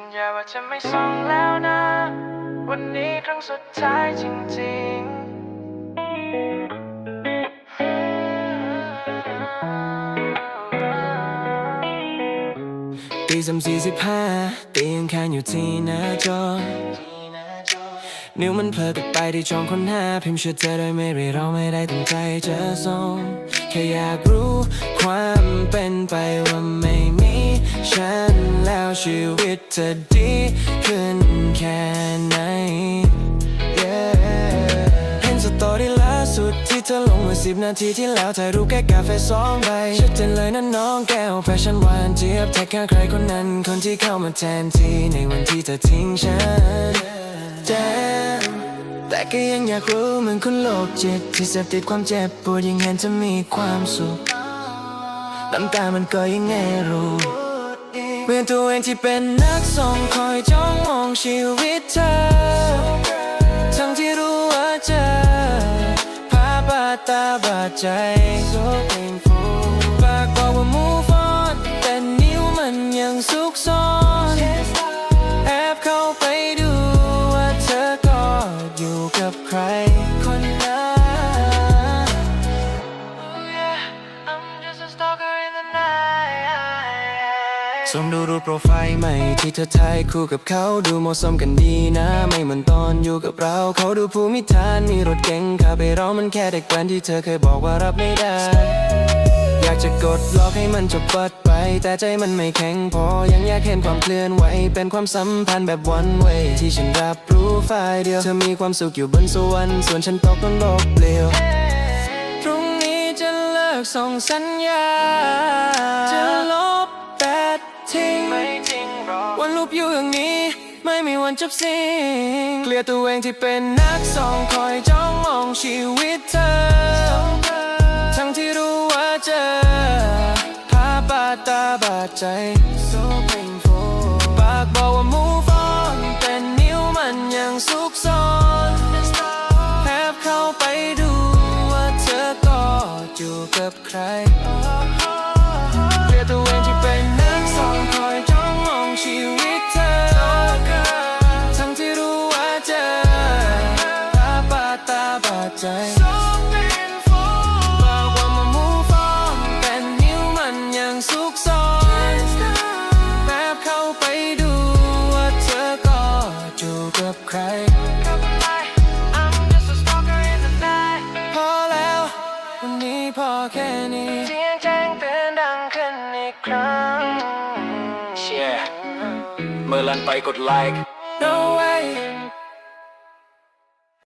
สัญญาว่าจะไม่ส่งแล้วนะ วันนี้ครั้งสุดท้ายจริงๆตีสามสี่สิบห้าตียังคานอยู่ที่หน้าจอ นิ้วมันเพลอติดไปที่ช่องคนหาพิมพ์ชื่อเธอโดยไม่รีเราไม่ได้ตั้งใจจะส่งแค่อยากรู้ความเป็นไปว่าไม่มีฉัน แล้วชีวิตจะดีขึ้นแค่ไหน Yeah เห็นสตอรี่ล่าสุดที่เธอลงเมื่อสิบนาทีที่แล้วถ่ายรูปแค่กาแฟสองใบชัดเจนเลยนะน้องแก้วแฟชั่นหวานเจี๊ยบแท็กหาใครคนนั้น คนที่เข้ามาแทนที่ในวันที่เธอทิ้งฉันแจ้งแต่ก็ยังอยากรู้เหมือนคนโลกจิตที่เสพติดความเจ็บปวดยังเห็นจะมีความสุขน้ำตามันก็ยังไงรู้ เหมือนตัวเองที่เป็นนักส่งคอยจ้องมองชีวิตเธอ ทั้งที่รู้ว่าเจอภาพบาดตาบาดใจ ส่งดูรูปโปรไฟล์ใหม่ที่เธอถ่ายคู่กับเขาดูเหมาะสมกันดีนะ ไม่เหมือนตอนอยู่กับเรา เขาดูภูมิฐานมีรถเก๋งขับไปเรามันแค่เด็กแว้นที่เธอเคยบอกว่ารับไม่ได้ อยากจะกดล็อกให้มันจบปัดไป แต่ใจมันไม่แข็งพอยังอยากเห็นความเคลื่อนไหว เป็นความสัมพันธ์แบบวันเวที่ฉันรับรู้ฝ่ายเดียว เธอมีความสุขอยู่บนสวรรค์ส่วนฉันตกนรกเปลี่ยวพรุ่งนี้จะเลิกส่งสัญญา วันจบสิ้นเกลียดตัวเองที่เป็นนักสองคอยจ้องมองชีวิตเธอ ทั้งที่รู้ว่าเจอภาพบาดตาบาดใจ so painful ปากบอกว่า move on แต่นิ้วมันยังซุกซ่อนแอบเข้าไปดูว่าเธอก็อยู่กับใคร ใจ So painful บอกว่ามา move on แต่นิ้วมันยังซุกซ่อนแบบเข้าไปดูว่าเธอก็อยู่กับใคร I'm just a stalker in the night พอแล้ววันนี้พอแค่นี้เสียงแจ้งเตือนดังขึ้นอีกครั้งเมื่อลันไปกดไลค์